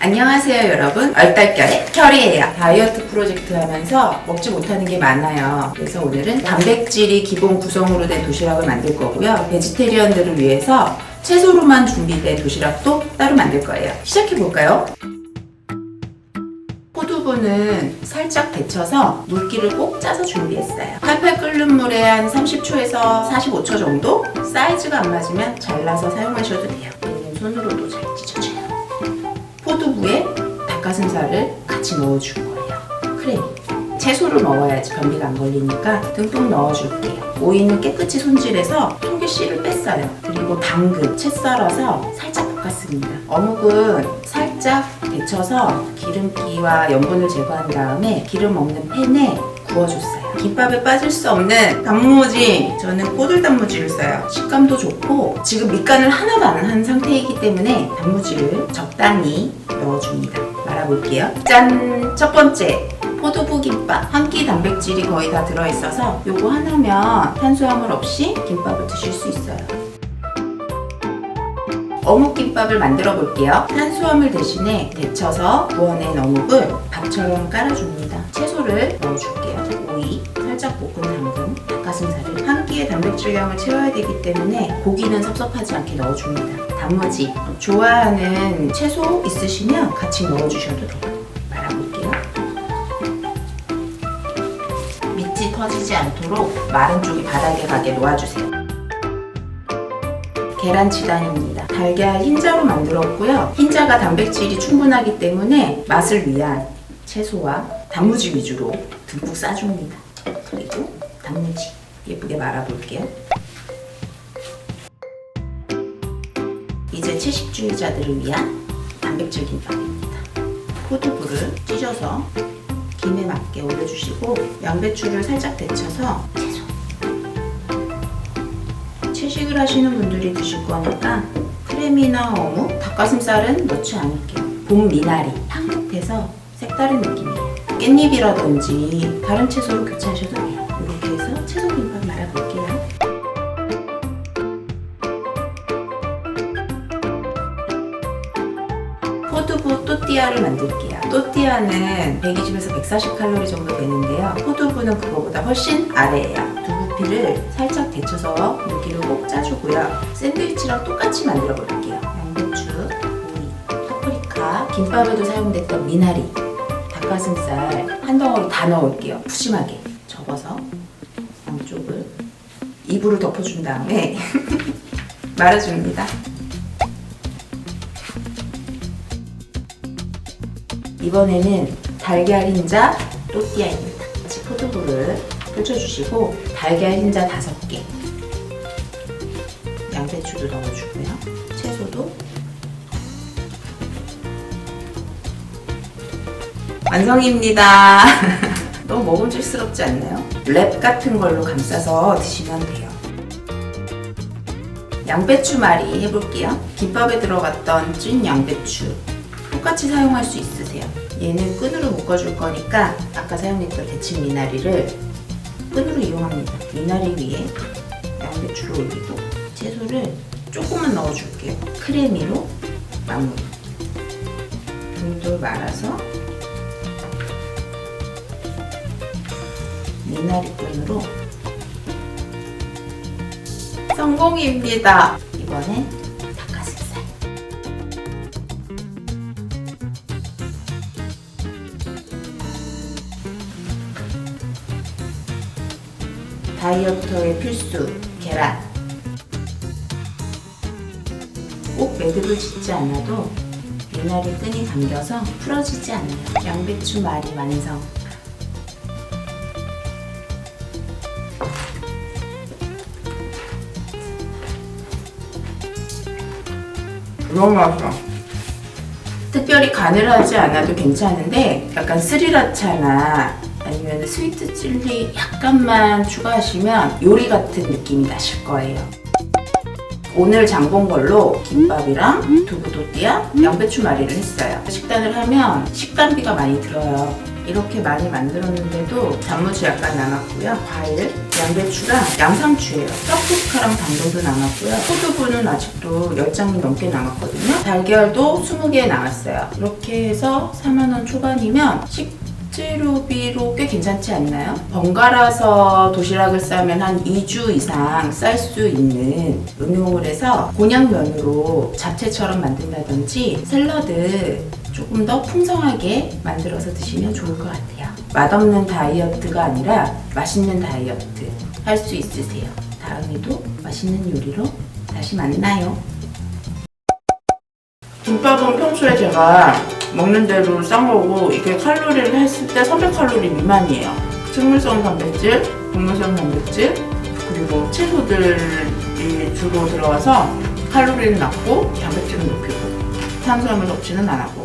안녕하세요 여러분 얼떨결의 결이에요 다이어트 프로젝트 하면서 먹지 못하는 게 많아요 그래서 오늘은 단백질이 기본 구성으로 된 도시락을 만들 거고요 베지테리언들을 위해서 채소로만 준비된 도시락도 따로 만들 거예요 시작해 볼까요? 포두부는 살짝 데쳐서 물기를 꼭 짜서 준비했어요. 팔팔 끓는 물에 한 30초에서 45초 정도? 사이즈가 안 맞으면 잘라서 사용하셔도 돼요. 손으로도 잘 포두부에 닭가슴살을 같이 넣어줄 거예요. 크림. 채소를 먹어야지 변비가 안 걸리니까 듬뿍 넣어줄게요. 오이는 깨끗이 손질해서 속에 씨를 뺐어요. 그리고 당근, 채 썰어서 살짝 볶았습니다. 어묵은 살짝 데쳐서 기름기와 염분을 제거한 다음에 기름 없는 팬에 구워줬어요. 김밥에 빠질 수 없는 단무지. 저는 꼬들 단무지를 써요. 식감도 좋고 지금 밑간을 하나도 안 한 상태이기 때문에 단무지를 적당히 넣어줍니다. 말아볼게요. 짠! 첫 번째. 포두부 김밥 한 끼 단백질이 거의 다 들어있어서 요거 하나면 탄수화물 없이 김밥을 드실 수 있어요. 어묵김밥을 만들어 볼게요. 탄수화물 대신에 데쳐서 구워낸 어묵을 밥처럼 깔아줍니다. 채소를 넣어줄게요. 오이, 살짝 볶은 당근, 닭가슴살을 한 끼의 단백질량을 채워야 되기 때문에 고기는 섭섭하지 않게 넣어줍니다. 단무지, 좋아하는 채소 있으시면 같이 넣어주셔도 돼요. 말아볼게요. 밑이 터지지 않도록 마른 쪽이 바닥에 가게 놓아주세요. 계란 지단입니다. 달걀 흰자로 만들었고요. 흰자가 단백질이 충분하기 때문에 맛을 위한 채소와 단무지 위주로 듬뿍 싸줍니다. 그리고 단무지 예쁘게 말아볼게요. 이제 채식주의자들을 위한 단백질 김밥입니다. 포두부를 찢어서 김에 맞게 올려주시고 양배추를 살짝 데쳐서 채식을 하시는 분들이 드실 거니까 크림이나 어묵, 닭가슴살은 넣지 않을게요. 봄 미나리, 향긋해서 색다른 느낌이에요. 깻잎이라든지 다른 채소로 교체하셔도 돼요. 이렇게 해서 채소 김밥 말아볼게요. 포두부 또띠아를 만들게요. 또띠아는 120에서 140 칼로리 정도 되는데요. 포두부는 그거보다 훨씬 아래예요. 두부피를 살짝 데쳐서 물기를 꼭 짜주고요. 샌드위치랑 똑같이 만들어 볼게요. 양배추, 오이, 파프리카, 김밥에도 사용됐던 미나리, 닭가슴살 한 덩어리 다 넣을게요. 푸짐하게 접어서 양쪽을 이불을 덮어준 다음에 말아줍니다. 이번에는 달걀 흰자 또띠아입니다. 같이 포도부를 펼쳐주시고 달걀 흰자 다섯 개 양배추도 넣어주고요. 채소도 완성입니다. 너무 먹음직스럽지 않나요? 랩 같은 걸로 감싸서 드시면 돼요. 양배추 말이 해볼게요. 김밥에 들어갔던 찐 양배추 똑같이 사용할 수 있으세요. 얘는 끈으로 묶어줄 거니까 아까 사용했던 데친 미나리를 끈으로 이용합니다. 미나리 위에 양배추를 올리고 채소를 조금만 넣어줄게요. 크레미로 마무리. 돌돌 말아서 미나리 끈으로 성공입니다. 이번엔 다이어터의 필수 계란. 꼭 매듭을 짓지 않아도 미나리 끈이 감겨서 풀어지지 않아요. 양배추 말이 완성. 너무 맛있어. 특별히 간을 하지 않아도 괜찮은데 약간 스리라차나 아니면 스위트 칠리 약간만 추가하시면 요리 같은 느낌이 나실 거예요. 오늘 장 본 걸로 김밥이랑 두부 도띠아, 양배추 말이를 했어요. 식단을 하면 식단비가 많이 들어요. 이렇게 많이 만들었는데도 단무지 약간 남았고요. 과일, 양배추랑 양상추예요. 떡국화랑 당근도 남았고요. 포도부는 아직도 10장이 넘게 남았거든요. 달걀도 20개 남았어요. 이렇게 해서 4만원 초반이면 식 재료비로 꽤 괜찮지 않나요? 번갈아서 도시락을 싸면 한 2주 이상 쌀 수 있는 응용을 해서 곤약면으로 잡채처럼 만든다든지 샐러드 조금 더 풍성하게 만들어서 드시면 좋을 것 같아요. 맛없는 다이어트가 아니라 맛있는 다이어트 할 수 있으세요. 다음에도 맛있는 요리로 다시 만나요. 김밥은 평소에 제가 먹는 대로 싼 거고 이게 칼로리를 했을 때 300칼로리 미만이에요. 식물성 단백질, 동물성 단백질, 그리고 채소들이 주로 들어가서 칼로리는 낮고 단백질은 높이고 탄수화물 섭취는 안 하고